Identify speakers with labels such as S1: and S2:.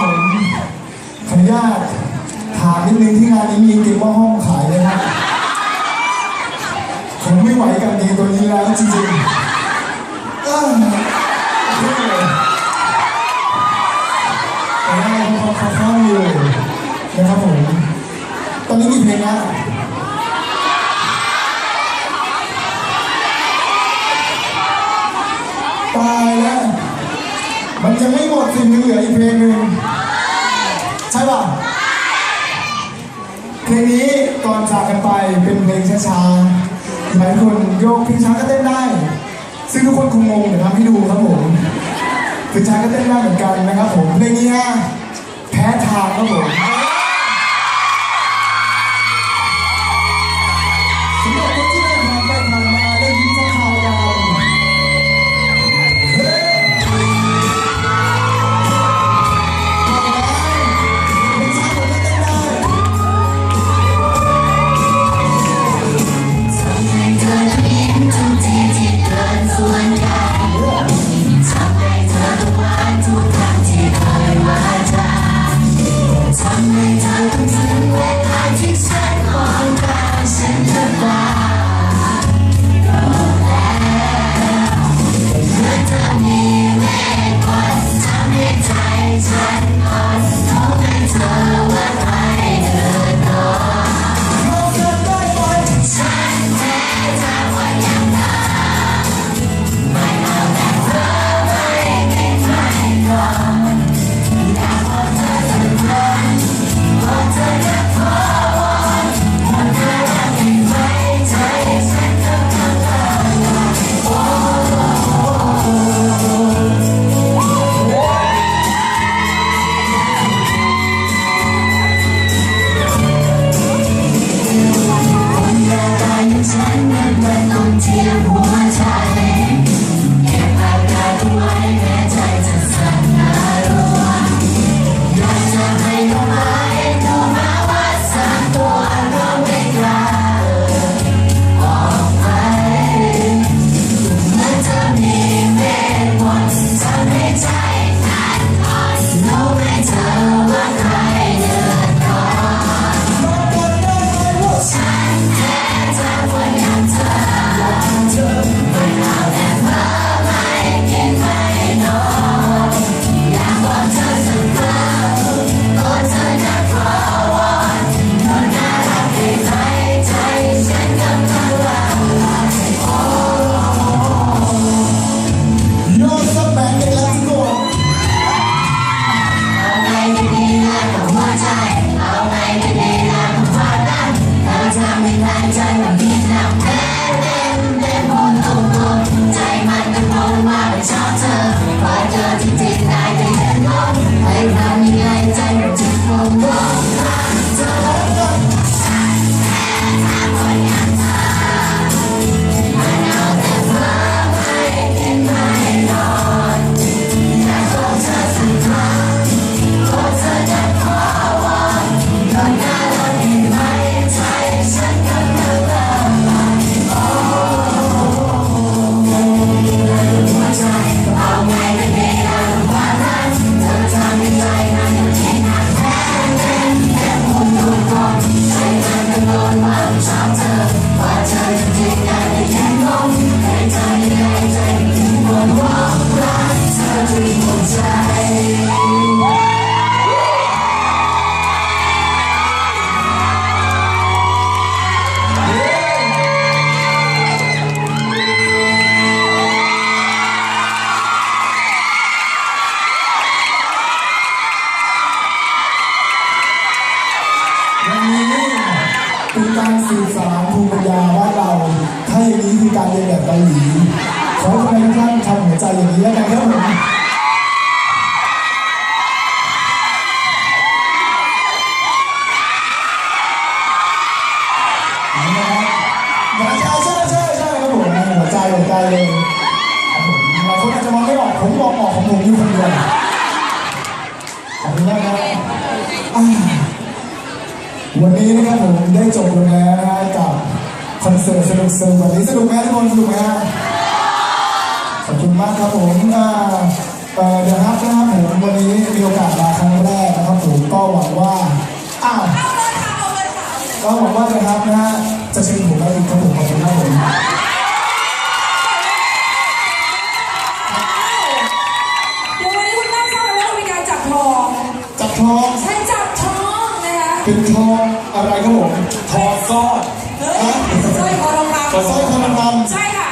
S1: ผมขออนุญาตถาม
S2: นิดนึงที่งานนี้มีติ๊ก
S1: ว่าห้องขายเลยครับผมไม่ไหวกับเกมตัวนี้แล้วจริงๆเออแต่ได้พอคล่อยนะครับผม ตอนนี้กี่เพลงนะตายแล้ว มันยังไม่หมดสิ่งงเหลืออีกเพลงหนึ่ง ใช่ป่ะเพลงนี้ก่อนจากกันไปเป็นเพลงช้าๆหลายคนโยกพี่ช้าก็เต้นได้ ซึ่งทุกคนคงงงเดี๋ยวทำให้ดูครับผมพี่ช้าก็เต้นได้เหมือนกันนะครับผมเพลงนี้แพ้ทางครับผม 难再让你难过。 เรียน
S2: แบบเกาหลีขอให้ไทย
S1: ทุก
S2: ท่านทำหัวใจอย่างนี้แล้วกันครับผมหัวใจ
S1: ใช่ใช่ใช่ครับผมหัวใจหัวใจเลยหายคนอาจจะมองไม่ออกผมมองออกของผมยู่คนวขาวันนี้นะครับผมได้จบลงแล้วนะกับ คอนเสิร์ตสนุกสนุกแบบนี้สนุกไหมทุกคนสนุกไหมฮะขอบคุณมากครับผมเดี๋ยวครับนะครับผมวันนี้มีโอกาสมาครั้งแรกนะครับผมก็หวังว่าอ้าว
S2: ก็หวังว่านะครับนะจะเชิญผมมาอีกครับผมขอบคุณครับ
S3: ทองนะคะ
S2: เป็นทองอะไรครับผม
S4: ทองซ้อน
S3: เฮ้ยสร้อยคอทองคำ
S2: สร้อยคอทองคำ
S3: ใช่ค่ะ